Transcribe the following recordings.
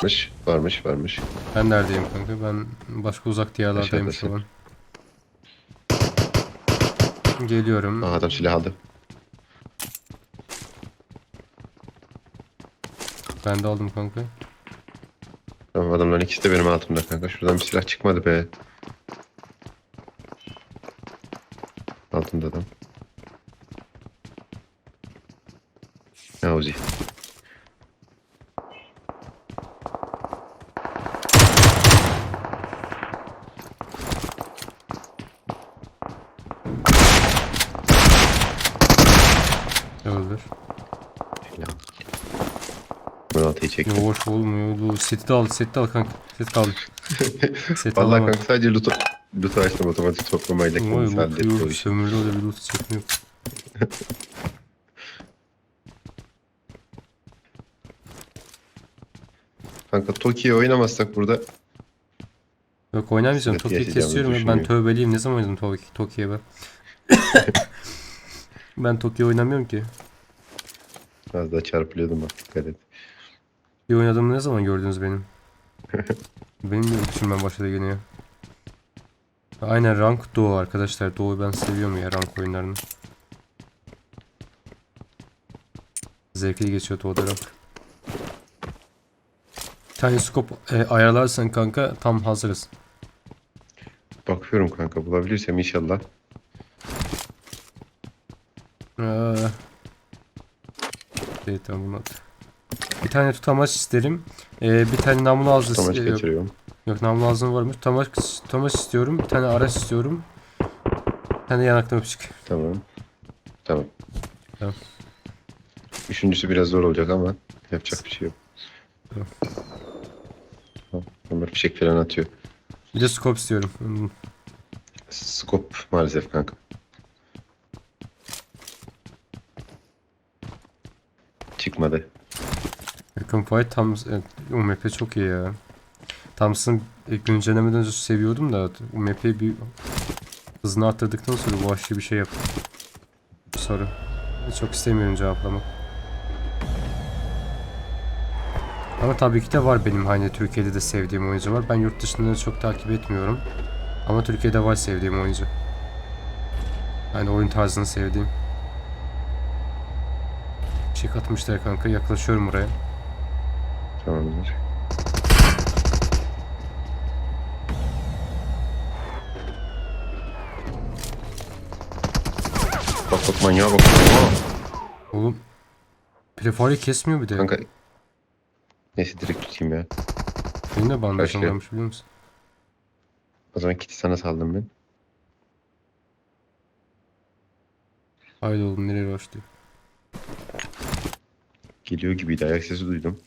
Varmış, varmış, varmış. Ben neredeyim kanka? Ben başka uzak diyarlardayım şu an. Geliyorum. Aa, adam silah aldı. Ben de aldım kanka. Tamam adamların ikisi de benim altımda kanka. Şuradan bir silah çıkmadı be. Altında adam. Ne çektim. Yavaş olmuyor. Bu seti de al. Seti de al kanka. Set kaldı. Set Vallahi kanka sadece loot, loot açtım otomatik toplamayla. Vay loot yok. Sömürde öyle bir loot çekmiyor. Kanka Toki'yi oynamazsak burada Yok oynamayacağım. Yaşayacağımızı kesiyorum. ya. Ben tövbeliyim. Ne zaman oynadım Toki, Toki'ye ben? ben Toki oynamıyorum ki. az daha çarpılıyordum bak dikkat et. Bir oynadığımı ne zaman gördünüz benim? benim de düşünmem başladı gene ya. Aynen rank Doğu arkadaşlar. Doğu'yu ben seviyorum ya rank oyunlarını. Zevkli geçiyor Doğu'da rank. Bir tane scope e, ayarlarsan kanka tam hazırız. Bakıyorum kanka bulabilirsem inşallah. Ee, şey tamam at. Bir tane tutamaç isterim. Ee, bir tane namlu ağzı Tutamaç yok, getiriyorum. yok namlu ağzım varmış. Tutamaç, tutamaç istiyorum. Bir tane araç istiyorum. Bir tane yanaktan öpücük. Tamam. Tamam. Tamam. Üçüncüsü biraz zor olacak ama yapacak bir şey yok. Tamam. Tamam. Onlar fişek falan atıyor. Bir de scope istiyorum. Hmm. Scope maalesef kanka. Çıkmadı. Yakın fight tam evet, UMP çok iyi ya. Thompson e, güncellemeden önce seviyordum da UMP bir hızını arttırdıktan sonra vahşi bir şey yaptı. Soru. Çok istemiyorum cevaplamak. Ama tabii ki de var benim hani Türkiye'de de sevdiğim oyuncu var. Ben yurt dışında çok takip etmiyorum. Ama Türkiye'de var sevdiğim oyuncu. Hani oyun tarzını sevdiğim. Çek atmışlar kanka yaklaşıyorum oraya. Tamamdır. Bak bak manyağa bak. Oğlum. Prefari kesmiyor bir de. kanka. Neyse direkt tutayım ya. Benim de Başlıyor. varmış biliyor musun? O zaman kiti sana saldım ben. Haydi oğlum nereye başlıyor? Geliyor gibiydi ayak sesi duydum.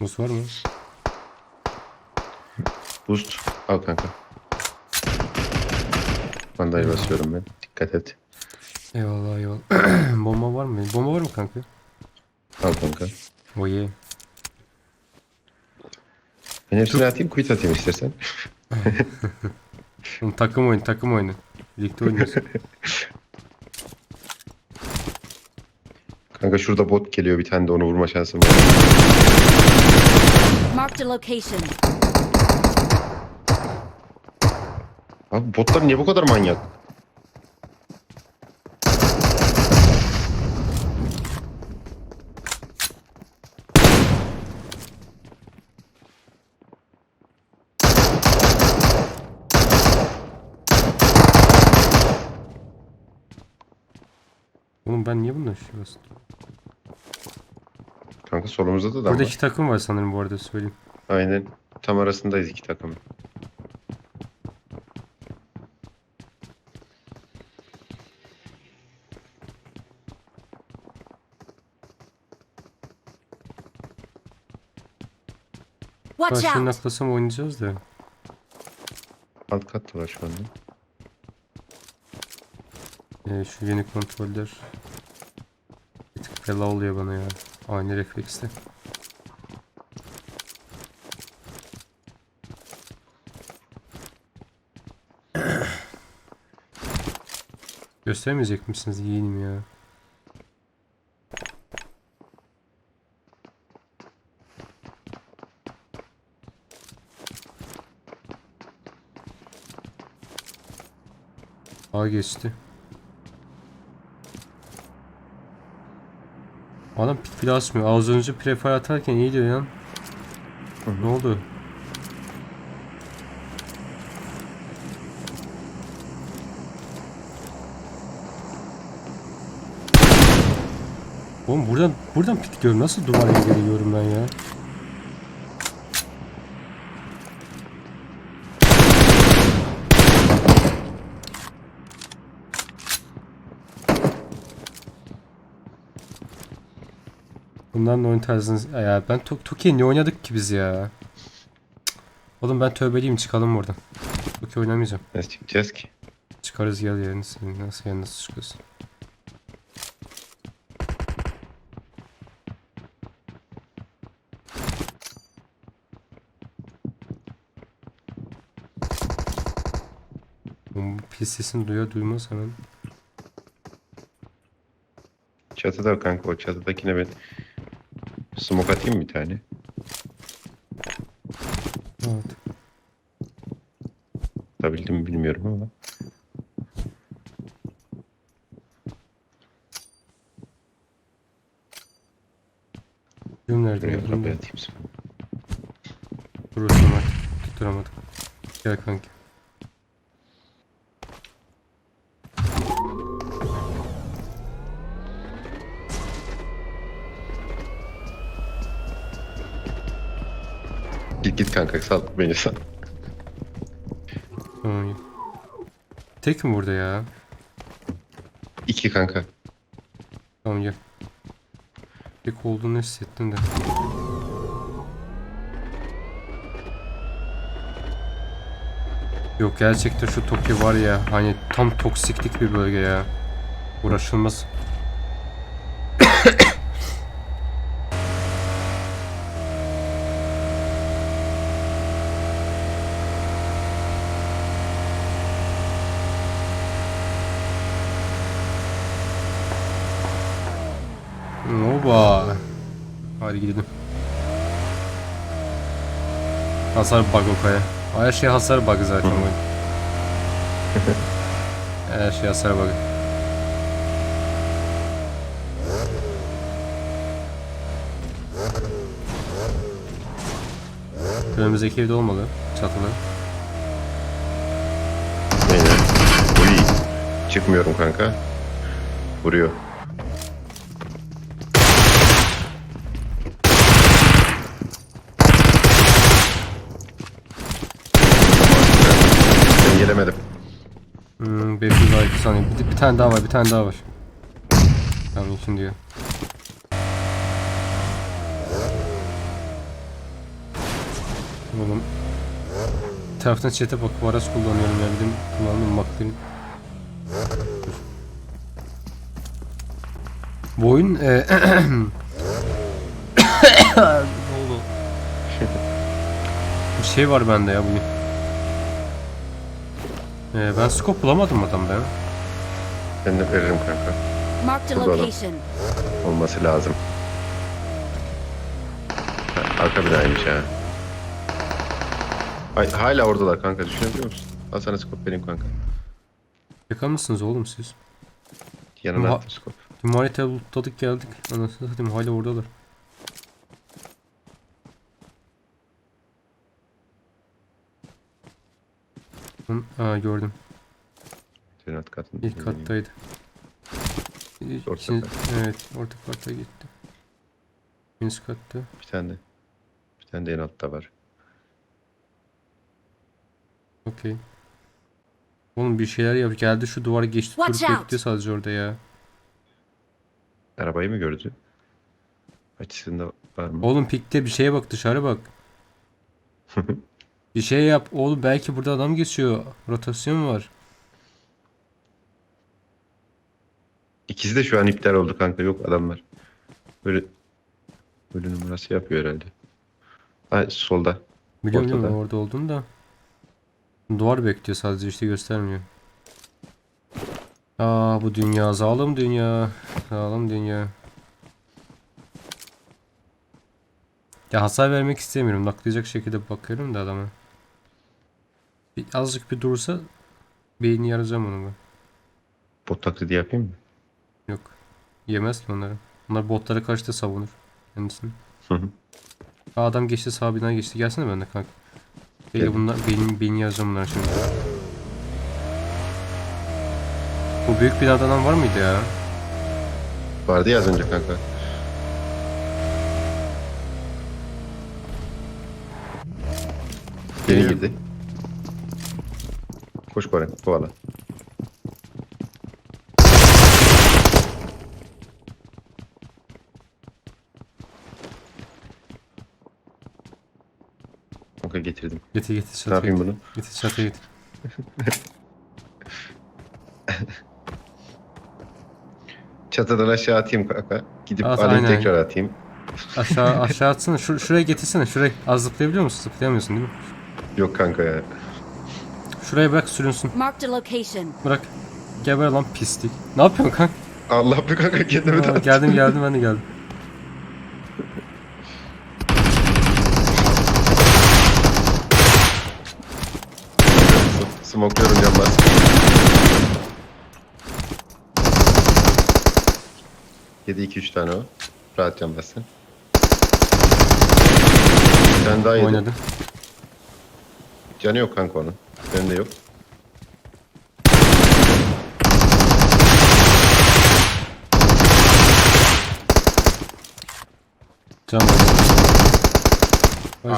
Mus var mı? Boost. Al kanka. Bandaj basıyorum ben. Dikkat et. Eyvallah eyvallah. Bomba var mı? Bomba var mı kanka? Al kanka. O ye. Ben hepsini atayım quit atayım istersen. Oğlum takım oyunu takım oyunu. Birlikte oynuyoruz. Kanka şurada bot geliyor bir tane de onu vurma şansım var. Marked a location. Abi botlar niye bu kadar manyak? Oğlum ben niye bundan şey bastım? Kanka solumuzda da adam Burada var. iki takım var sanırım bu arada söyleyeyim. Aynen. Tam arasındayız iki takımın. Watch Karşıya out! naklasam oynayacağız da. Alt katta var şu anda. Ee, şu yeni kontroller bir tık bela oluyor bana ya. Aynı refleksle. Göstermeyecek misiniz yeğenim ya? A geçti. Adam pik bile asmıyor. Az önce prefire atarken iyiydi lan. Ne oldu? Oğlum buradan buradan pik diyorum. Nasıl duvara geliyorum ben ya? Bundan da oyun tarzınız... Ya ben Tok Toki'ye ne oynadık ki biz ya? Cık. Oğlum ben tövbeliyim çıkalım buradan. Toki oynamayacağım. Nasıl çıkacağız ki? Çıkarız gel yerini senin. Nasıl yani nasıl çıkıyorsun? Bu pil sesini duyar duymaz hemen. Çatıda kanka o çatıdakine ben smoke atayım bir tane. Evet. Atabildim mi bilmiyorum ama. Yum nerede? Yum nerede? Durursun bak. Tutturamadım. Gel kanki. Git git kanka sal beni sal. İyi. Tek mi burada ya? İki kanka. Tamam gel. Tek olduğunu hissettim de. Yok gerçekten şu Tokyo var ya hani tam toksiklik bir bölge ya. Uğraşılmaz. Hasar bug o kaya. Her şey hasar bug zaten bu. Her şey hasar bug. Önümüzdeki evde olmalı. Çatılı. Neyse. Uy. Çıkmıyorum kanka. Vuruyor. Bir, tane daha var, bir tane daha var. Tamam için diyor. Oğlum. Taraftan chat'e bak, araç kullanıyorum ya. Benim kullandığım McLaren. Bu oyun e, oldu? Bir şey var bende ya bugün. Ee, ben scope bulamadım adam ben. Ben de veririm kanka. Marked a Burada adam. location. Olması lazım. Ha, Arka binaymış ha. Ay, hala oradalar kanka düşünebiliyor musun? Al sana scope benim kanka. Şaka mısınız oğlum siz? Yanına Ama- attım scope. Tüm haritayı lootladık geldik. Anasını satayım hala oradalar. Hı, Aa gördüm. Senin alt katında. İlk kattaydı. Orta ikinci- kat. evet orta katta gitti. İkinci katta. Bir tane de. Bir tane de en altta var. Okey. Oğlum bir şeyler yap. Geldi şu duvarı geçti. Watch Durup out. bekliyor sadece orada ya. Arabayı mı gördü? Açısında var mı? Oğlum pikte bir şeye bak dışarı bak. bir şey yap. Oğlum belki burada adam geçiyor. Rotasyon var. İkisi de şu an iptal oldu kanka. Yok adamlar. Böyle böyle numarası yapıyor herhalde. Ha solda. Biliyorum Ortada. biliyorum orada olduğunu da. Duvar bekliyor sadece işte göstermiyor. Aa bu dünya zalim dünya. Zalim dünya. Ya hasar vermek istemiyorum. Naklayacak şekilde bakıyorum da adama. Bir, azıcık bir durursa beynini yaracağım onu ben. Bot taklidi yapayım mı? Yok. Yemez ki onları. Onlar botlara karşı da savunur kendisini. Hı hı. Aa, adam geçti sağ bina geçti. Gelsene ben de kanka. Geldim. bunlar benim beni yazacağım bunlar şimdi. Bu büyük binada adam var mıydı ya? Vardı ya az önce kanka. Geliyor. girdi. Koş Koray, kovala. Getirdim. Getir getir Ne çatıya yapayım getir. bunu? Getir çatıya getir. Çatıdan aşağı atayım kanka. Gidip At, alayım aynen. tekrar atayım. Aşağı aşağı atsana. Şur şuraya getirsene. Şuraya. Az zıplayabiliyor musun? Zıplayamıyorsun değil mi? Yok kanka ya. Şuraya bırak sürünsün. Marked a location. Bırak. Geber lan pislik. Ne yapıyorsun kanka? Allah bir kanka kendimi de Aa, geldim geldim ben de geldim. Smokluyorum canbaz. Yedi iki üç tane o. Rahat canbaz sen. Sen daha yedi. Oynadım. Canı yok kanka onun. Benim de yok. Can basın.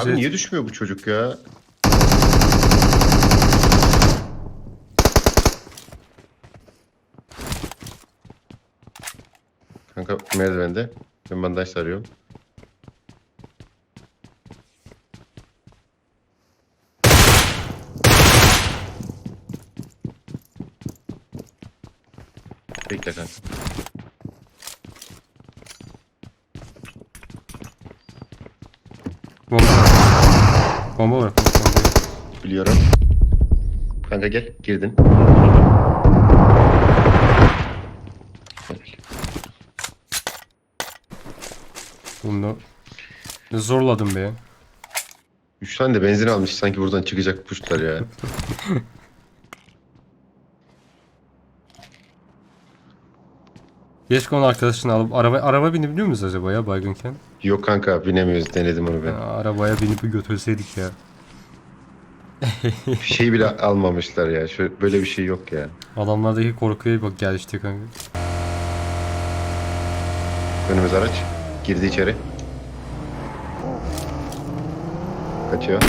Abi niye düşmüyor bu çocuk ya? Kanka merdivende. Ben bandaj sarıyorum. Bekle kanka. Bomba. Bomba var. Bomba. Biliyorum. Kanka gel. Girdin. Bunu ne zorladım be. Üç tane de benzin almış. Sanki buradan çıkacak puşlar ya. Keşke onu arkadaşını alıp araba araba binebiliyor muyuz acaba ya baygınken? Yok kanka binemiyoruz. Denedim onu ben. Ya, arabaya binip götürseydik ya. Bir şey bile almamışlar ya. Şöyle, böyle bir şey yok ya. Adamlardaki korkuya bak gel işte kanka. Önümüz araç. Girdi içeri. Kaçıyor.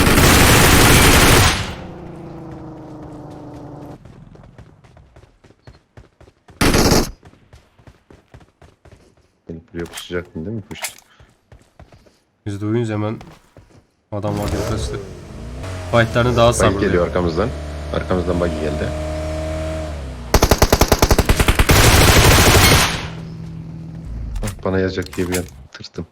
Beni buraya pusacaktın değil mi? Puştu. Biz duyunca hemen adamlar yaklaştı. Fightlarını daha sabırlı. geliyor arkamızdan. Arkamızdan buggy geldi. Bana yazacak diye bir an tırstım.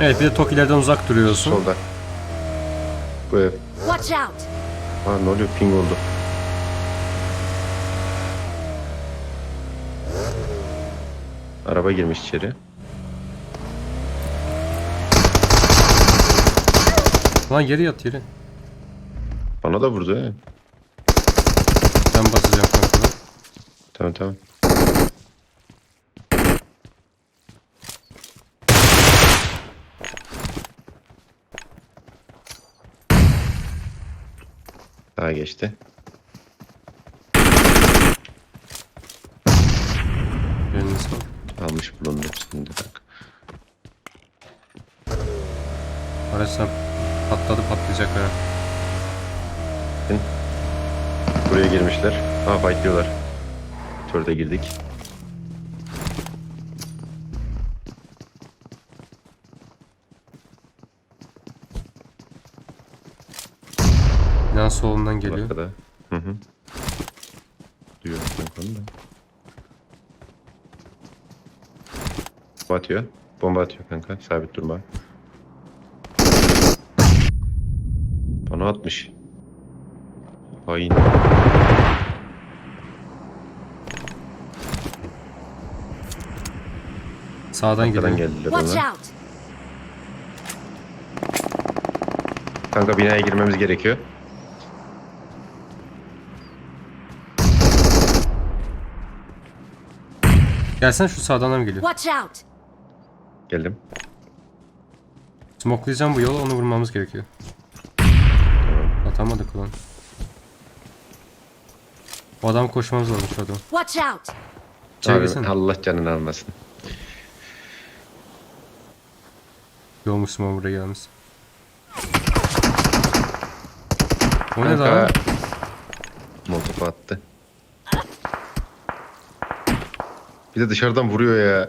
Evet bir de Tokilerden uzak duruyorsun. Solda. Bu ev. Watch out! Aa ne oluyor? Ping oldu. Araba girmiş içeri. Lan geri yat yere. Bana da vurdu he. Ben basacağım kanka. Tamam tamam. Daha geçti. Sağ. Almış bulundu şimdi bak. Araçlar patladı patlayacak ha. Buraya girmişler. Aa fightlıyorlar. Törde girdik. Binanın solundan geliyor. Arkada. Hı hı. Duyuyorum ben onu da. Bomba atıyor. Bomba atıyor kanka. Sabit durma. Bana atmış. Hain. Sağdan Arkadan geliyor. geldiler Watch ona. out! Kanka binaya girmemiz gerekiyor. Gelsene şu sağdan adam geliyor. Watch out! Geldim. Smoklayacağım bu yolu onu vurmamız gerekiyor. Atamadık ulan. Bu adam koşmamız lazım şu adam. Watch out! Abi, girsene. Allah canını almasın. Yolmuşsun buraya gelmiş. O ne Kanka. lan? Attı. Bir de dışarıdan vuruyor ya.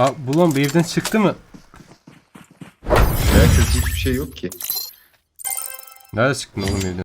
Aa bu lan bir evden çıktı mı? Herkes hiçbir şey yok ki. Nerede çıktın oğlum evden?